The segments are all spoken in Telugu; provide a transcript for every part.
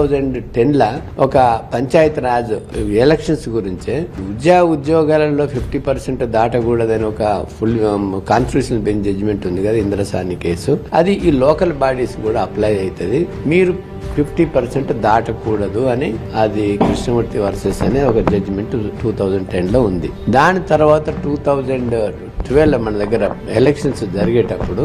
థౌజండ్ టెన్ల ఒక పంచాయత్ రాజ్ ఎలక్షన్స్ గురించే ఉద్యోగ ఉద్యోగాలలో ఫిఫ్టీ పర్సెంట్ దాటకూడదని ఒక ఫుల్ కాన్స్టిట్యూషన్ బెంచ్ జడ్జిమెంట్ ఉంది కదా ఇంద్రసాని కేసు. అది ఈ లోకల్ బాడీస్ కూడా అప్లై అవుతుంది. మీరు ఫిఫ్టీ పర్సెంట్ దాటకూడదు అని అది కృష్ణమూర్తి వర్సెస్ అనే ఒక జడ్జిమెంట్ టూ థౌజండ్ టెన్లో ఉంది. దాని తర్వాత టూ థౌజండ్ ట్వెల్వ్ మన దగ్గర ఎలక్షన్స్ జరిగేటప్పుడు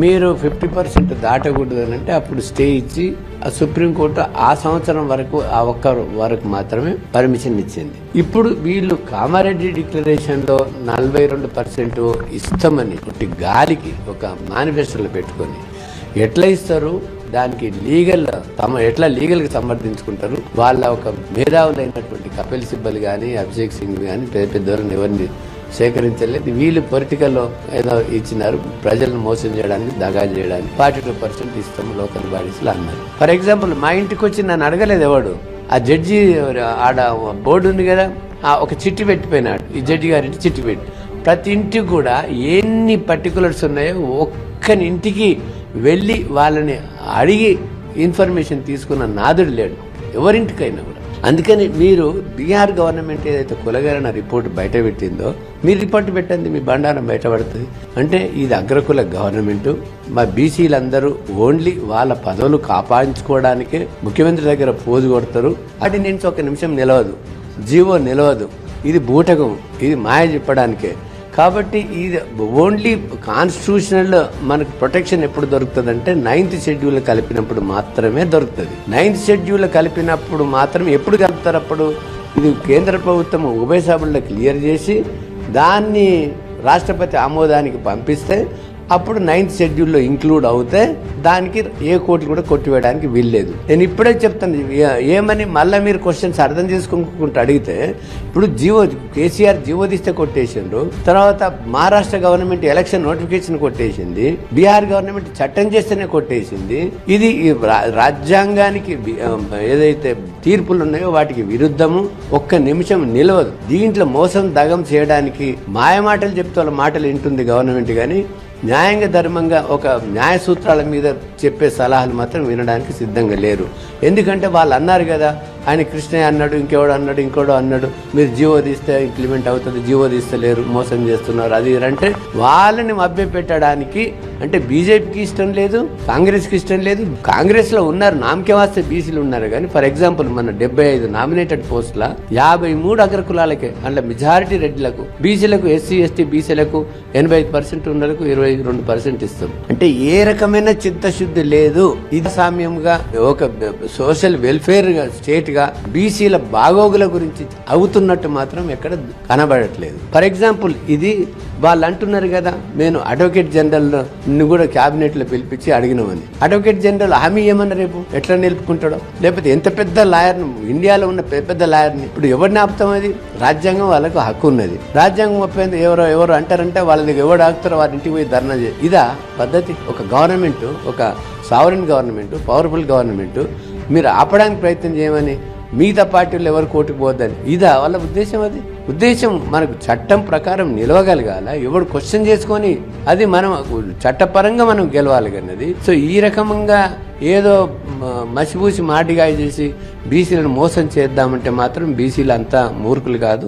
మీరు ఫిఫ్టీ పర్సెంట్ దాటకూడదు అని అంటే అప్పుడు స్టే ఇచ్చి ఆ సుప్రీంకోర్టు ఆ సంవత్సరం వరకు ఆ ఒక్క వరకు మాత్రమే పర్మిషన్ ఇచ్చింది. ఇప్పుడు వీళ్ళు కామారెడ్డి డిక్లరేషన్లో నలభై రెండు పర్సెంట్ ఇస్తామని ఒకటి గాలికి ఒక మేనిఫెస్టోలో పెట్టుకొని ఎట్లా ఇస్తారు? దానికి లీగల్ తమ ఎట్లా లీగల్కి సమర్థించుకుంటారు? వాళ్ళ ఒక మేధావులైనటువంటి కపిల్ సిబ్బల్ కానీ అభిషేక్ సింగ్ కానీ పెద్ద పెద్దవారిని ఎవరిని సేకరించలేదు. వీళ్ళు పొలిటికల్లో ఏదో ఇచ్చినారు. ప్రజలను మోసం చేయడానికి దగా చేయడానికి ఫార్టీ టూ పర్సెంట్ ఇస్తాం లోకల్ బాడీస్లో అన్నారు. ఫర్ ఎగ్జాంపుల్ మా ఇంటికి వచ్చి నన్ను అడగలేదు ఎవడు. ఆ జడ్జి ఆడ బోర్డు ఉంది కదా ఆ ఒక చిట్టి పెట్టిపోయినాడు. ఈ జడ్జి గారింటి చిట్టి పెట్టి. ప్రతి ఇంటికి కూడా ఎన్ని పర్టికులర్స్ ఉన్నాయో ఒక్కని ఇంటికి వెళ్ళి వాళ్ళని అడిగి ఇన్ఫర్మేషన్ తీసుకున్న నాదుడు లేడు. ఎవరింటికైనా అందుకని మీరు బీహార్ గవర్నమెంట్ ఏదైతే కులగరణ రిపోర్ట్ బయట పెట్టిందో మీరు రిపోర్ట్ పెట్టండి మీ బండారం బయటపడుతుంది అంటే ఇది అగ్రకుల గవర్నమెంట్. మా బీసీలందరూ ఓన్లీ వాళ్ళ పదవులు కాపాడించుకోవడానికే ముఖ్యమంత్రి దగ్గర పోజు కొడతారు. అది నేను ఒక నిమిషం నిలవదు. జీవో నిలవదు. ఇది బూటకం. ఇది మాయ చెప్పడానికే. కాబట్టి ఇది ఓన్లీ కాన్స్టిట్యూషనల్ మనకు ప్రొటెక్షన్ ఎప్పుడు దొరుకుతుంది అంటే నైన్త్ షెడ్యూల్ కలిపినప్పుడు మాత్రమే దొరుకుతుంది. నైన్త్ షెడ్యూల్ కలిపినప్పుడు మాత్రం ఎప్పుడు కలుపుతారు అప్పుడు? ఇది కేంద్ర ప్రభుత్వం ఉభయ సభల్లో క్లియర్ చేసి దాన్ని రాష్ట్రపతి ఆమోదానికి పంపిస్తే అప్పుడు నైన్త్ షెడ్యూల్లో ఇంక్లూడ్ అవుతే దానికి ఏ కోట్లు కూడా కొట్టివేయడానికి వీల్లేదు. నేను ఇప్పుడే చెప్తాను ఏమని మళ్ళీ మీరు క్వశ్చన్స్ అర్థం చేసుకుంటూ అడిగితే ఇప్పుడు జీవో కేసీఆర్ జీవో తీస్తే కొట్టేసిండ్రు తర్వాత మహారాష్ట్ర గవర్నమెంట్ ఎలక్షన్ నోటిఫికేషన్ కొట్టేసింది బీహార్ గవర్నమెంట్ చట్టం చేస్తేనే కొట్టేసింది ఇది ఈ రా- రాజ్యాంగానికి ఏదైతే తీర్పులు ఉన్నాయో వాటికి విరుద్ధము ఒక్క నిమిషం నిలవదు. దీంట్లో మోసం దగం చేయడానికి మాయమాటలు చెప్తే వాళ్ళ మాటలు వింటుంది గవర్నమెంట్ కానీ న్యాయంగా ధర్మంగా ఒక న్యాయ సూత్రాల మీద చెప్పే సలహాలు మాత్రం వినడానికి సిద్ధంగా లేరు. ఎందుకంటే వాళ్ళు అన్నారు కదా ఆయన కృష్ణయ్య అన్నాడు ఇంకెవడు అన్నాడు ఇంకోడు అన్నాడు. మీరు జీవో తీస్తే ఇంప్లిమెంట్ అవుతుంది జీవో తీస్తలేరు మోసం చేస్తున్నారు. అది అంటే వాళ్ళని మభ్యపెట్టడానికి అంటే బీజేపీకి ఇష్టం లేదు కాంగ్రెస్కి ఇష్టం లేదు. కాంగ్రెస్లో ఉన్నారు నామకే వాస్తే బీసీలు ఉన్నారు. కానీ ఫర్ ఎగ్జాంపుల్ మన డెబ్బై ఐదు నామినేటెడ్ పోస్టుల యాభై మూడు అగ్రకులాలకే అంటే మెజారిటీ రెడ్లకు బీసీలకు ఎస్సీ ఎస్టీ బీసీలకు ఎనభై ఐదు పర్సెంట్ ఉన్నలకు ఇరవై రెండు పర్సెంట్ ఇస్తాం. అంటే ఏ రకమైన చిత్తశుద్ధి లేదు. ఇది సామ్యంగా ఒక సోషల్ వెల్ఫేర్ స్టేట్ చెప్పినట్టుగా బీసీల బాగోగుల గురించి అవుతున్నట్టు మాత్రం ఎక్కడ కనబడట్లేదు. ఫర్ ఎగ్జాంపుల్ ఇది వాళ్ళు అంటున్నారు కదా నేను అడ్వకేట్ జనరల్ను కూడా క్యాబినెట్లో పిలిపించి అడిగినామని అడ్వకేట్ జనరల్ హామీ ఏమన్నా రేపు ఎట్లా నిలుపుకుంటాడో? లేకపోతే ఎంత పెద్ద లాయర్ ఇండియాలో ఉన్న పెద్ద పెద్ద లాయర్ని ఇప్పుడు ఎవరిని ఆపుతాం అది? రాజ్యాంగం వాళ్ళకు హక్కు ఉన్నది. రాజ్యాంగం ఒప్పింది ఎవరో ఎవరు అంటారంటే వాళ్ళ దగ్గర ఎవరు ఆగుతారో వారి ఇంటికి పోయి ధర్నా చేయ. ఇదా పద్ధతి. ఒక గవర్నమెంట్ ఒక సావరిన్ గవర్నమెంట్ పవర్ఫుల్ గవర్నమెంట్ మీరు ఆపడానికి ప్రయత్నం చేయమని మిగతా పార్టీలు ఎవరు కోర్టుకు పోద్దని ఇదా వాళ్ళ ఉద్దేశం అది. ఉద్దేశం మనకు చట్టం ప్రకారం నిలవగలగాల? ఎవడు క్వశ్చన్ చేసుకొని అది మనం చట్టపరంగా మనం గెలవాలి కన్నది. సో ఈ రకంగా ఏదో మసిపూసి మాటిగా చేసి బీసీలను మోసం చేద్దామంటే మాత్రం బీసీలు అంతా మూర్ఖులు కాదు.